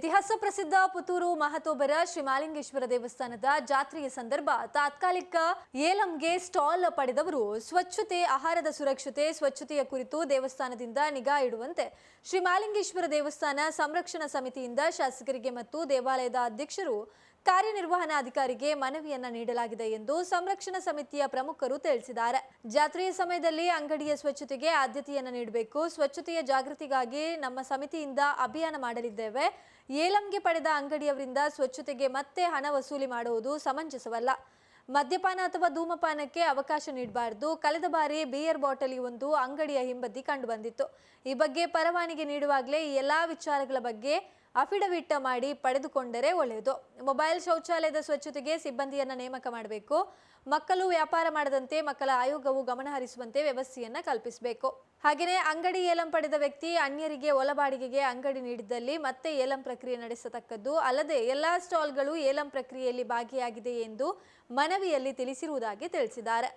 ಇತಿಹಾಸ ಪ್ರಸಿದ್ಧ ಪುತ್ತೂರು ಮಹತೋಬರ ಶ್ರೀ ಮಾಲಿಂಗೇಶ್ವರ ದೇವಸ್ಥಾನದ ಜಾತ್ರೆಯ ಸಂದರ್ಭ ತಾತ್ಕಾಲಿಕ ಏಲಂಗೆ ಸ್ಟಾಲ್ ಪಡೆದವರು ಸ್ವಚ್ಛತೆ, ಆಹಾರದ ಸುರಕ್ಷತೆ, ಸ್ವಚ್ಛತೆಯ ಕುರಿತು ದೇವಸ್ಥಾನದಿಂದ ನಿಗಾ ಇಡುವಂತೆ ಶ್ರೀ ಮಾಲಿಂಗೇಶ್ವರ ದೇವಸ್ಥಾನ ಸಂರಕ್ಷಣಾ ಸಮಿತಿಯಿಂದ ಶಾಸಕರಿಗೆ ಮತ್ತು ದೇವಾಲಯದ ಅಧ್ಯಕ್ಷರು ಕಾರ್ಯನಿರ್ವಹಣಾಧಿಕಾರಿಗೆ ಮನವಿಯನ್ನ ನೀಡಲಾಗಿದೆ ಎಂದು ಸಂರಕ್ಷಣಾ ಸಮಿತಿಯ ಪ್ರಮುಖರು ತಿಳಿಸಿದ್ದಾರೆ. ಜಾತ್ರೆಯ ಸಮಯದಲ್ಲಿ ಅಂಗಡಿಯ ಸ್ವಚ್ಛತೆಗೆ ಆದ್ಯತೆಯನ್ನು ನೀಡಬೇಕು. ಸ್ವಚ್ಛತೆಯ ಜಾಗೃತಿಗಾಗಿ ನಮ್ಮ ಸಮಿತಿಯಿಂದ ಅಭಿಯಾನ ಮಾಡಲಿದ್ದೇವೆ. ಏಲಂಗೆ ಪಡೆದ ಅಂಗಡಿಯವರಿಂದ ಸ್ವಚ್ಛತೆಗೆ ಮತ್ತೆ ಹಣ ವಸೂಲಿ ಮಾಡುವುದು ಸಮಂಜಸವಲ್ಲ. ಮದ್ಯಪಾನ ಅಥವಾ ಧೂಮಪಾನಕ್ಕೆ ಅವಕಾಶ ನೀಡಬಾರದು. ಕಳೆದ ಬಾರಿ ಬಿಯರ್ ಬಾಟಲಿ ಒಂದು ಅಂಗಡಿಯ ಹಿಂಬದಿ ಕಂಡುಬಂದಿತ್ತು. ಈ ಬಗ್ಗೆ ಪರವಾನಿಗೆ ನೀಡುವಾಗಲೇ ಈ ಎಲ್ಲಾ ವಿಚಾರಗಳ ಬಗ್ಗೆ ಅಫಿಡವಿಟ್ ಮಾಡಿ ಪಡೆದುಕೊಂಡರೆ ಒಳ್ಳೆಯದು. ಮೊಬೈಲ್ ಶೌಚಾಲಯದ ಸ್ವಚ್ಛತೆಗೆ ಸಿಬ್ಬಂದಿಯನ್ನು ನೇಮಕ ಮಾಡಬೇಕು. ಮಕ್ಕಳು ವ್ಯಾಪಾರ ಮಾಡದಂತೆ ಮಕ್ಕಳ ಆಯೋಗವು ಗಮನಹರಿಸುವಂತೆ ವ್ಯವಸ್ಥೆಯನ್ನ ಕಲ್ಪಿಸಬೇಕು. ಹಾಗೆಯೇ ಅಂಗಡಿ ಏಲಂ ಪಡೆದ ವ್ಯಕ್ತಿ ಅನ್ಯರಿಗೆ ಒಲಬಾಡಿಗೆಗೆ ಅಂಗಡಿ ನೀಡಿದ್ದಲ್ಲಿ ಮತ್ತೆ ಏಲಂ ಪ್ರಕ್ರಿಯೆ ನಡೆಸತಕ್ಕದ್ದು ಅಲ್ಲದೆ ಎಲ್ಲಾ ಸ್ಟಾಲ್ಗಳು ಏಲಂ ಪ್ರಕ್ರಿಯೆಯಲ್ಲಿ ಭಾಗಿಯಾಗಿದೆ ಎಂದು ಮನವಿಯಲ್ಲಿ ತಿಳಿಸಿರುವುದಾಗಿ ತಿಳಿಸಿದ್ದಾರೆ.